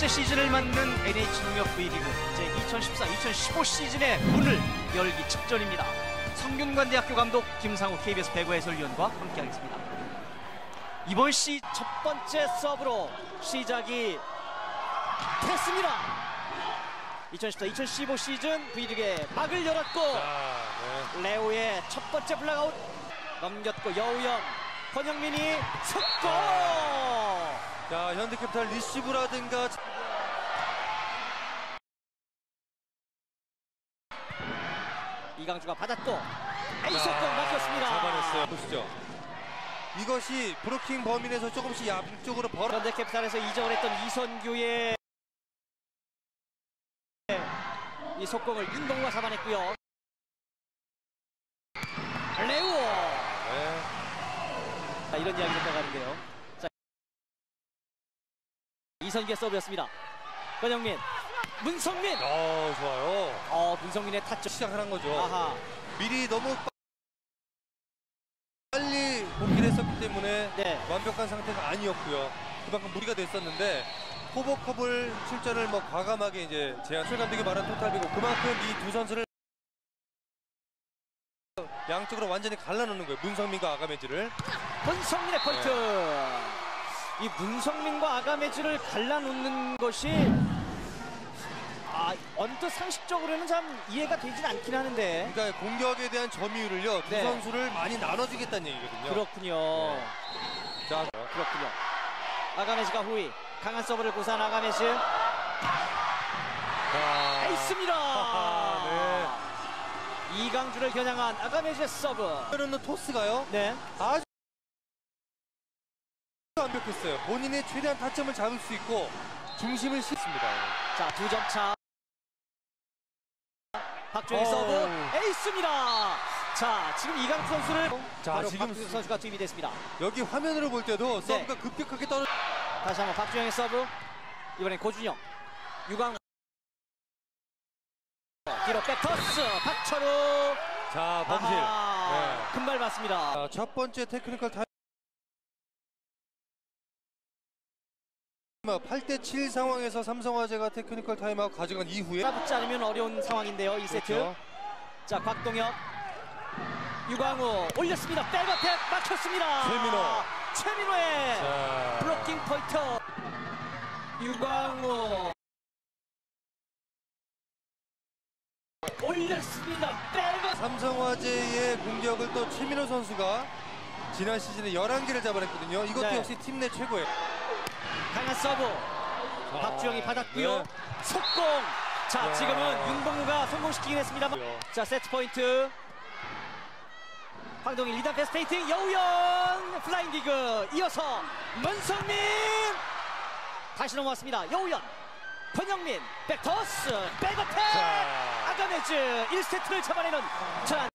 번째 시즌을 맞는 NH 농협 V리그 이제 2014-2015 시즌의 문을 열기 직전입니다. 성균관대학교 감독 김상우 KBS 배구 해설위원과 함께하겠습니다. 이번 시 첫 번째 서브로 시작이 됐습니다. 2014-2015 시즌 V리그의 막을 열었고 아, 네. 레오의 첫 번째 블락아웃 넘겼고 여우영 권영민이 속공! 자, 현대캐피탈 리시브라든가 이강주가 받았고 에이속공 막혔습니다. 잡아냈어요. 보시죠. 이것이 브로킹 범인에서 조금씩 양쪽으로 벌어. 현대캐피탈에서 이적을 했던 이선규의 이 속공을 윤동우가 잡아냈고요. 레오 네. 자, 이런 이야기를 나가는데요. 자, 이선규의 서브였습니다. 권영민, 문성민. 어, 좋아요. 어, 문성민의 타점. 시작하는 거죠. 아하. 미리 너무 빠- 빨리 복귀를 했었기 때문에 네. 완벽한 상태가 아니었고요. 그만큼 무리가 됐었는데 호버컵을 출전을 뭐 과감하게 이제 제한 출 감독이 말한 토탈비고 그만큼 이 두 선수를 양쪽으로 완전히 갈라놓는 거예요. 문성민과 아가메지를. 문성민의 포인트. 이 문성민과 아가메즈를 갈라놓는 것이 아 언뜻 상식적으로는 참 이해가 되진 않긴 하는데 그러니까 공격에 대한 점유율을요. 두 네. 선수를 많이 나눠주겠다는 얘기거든요. 그렇군요. 자, 그렇군요. 아가메즈가 후위 강한 서브를 고사한 아가메즈 자, 에이스입니다. 아, 이강주를 겨냥한 아가메즈의 서브. 그러는 토스가요. 네. 아주 완벽했어요. 본인의 최대한 타점을 잡을 수 있고 중심을 싣습니다. 자, 두 점 차. 박주영의 어우. 서브 에이스입니다. 자, 지금 이강주 선수를 자, 바로 지금 박주영 선수가 투입이 됐습니다. 여기 화면으로 볼 때도 네. 서브가 급격하게 떨어. 다시 한번 박주영의 서브. 이번엔 고준영. 유광. 뒤로 백터스. 박철우. 자, 범실. 아하, 금발 맞습니다. 자, 첫 번째 테크니컬 타임. 8대 7 상황에서 삼성화재가 테크니컬 타임아웃 가져간 이후에 따붙지 않으면 어려운 상황인데요. 1세트. 그렇죠. 자, 곽동혁. 유광우 올렸습니다. 백어택 막혔습니다. 최민호. 최민호의 자, 블로킹 포인트. 유광우. 올렸습니다. 백어 삼성화재의 공격을 또 최민호 선수가 지난 시즌에 11개를 잡아냈거든요. 이것도 네. 역시 팀 내 최고예요. 강한 서브. 박주영이 받았고요. 네. 속공. 자, 야. 지금은 윤동우가 성공시키긴 했습니다만. 그렇죠. 자, 세트 포인트. 황동일 리단 패스페이팅 여우연 플라잉 기그 이어서 문성민 다시 넘어왔습니다. 여우연 권영민 백터스 백어택 자. 아가메즈 1세트를 잡아내는 전환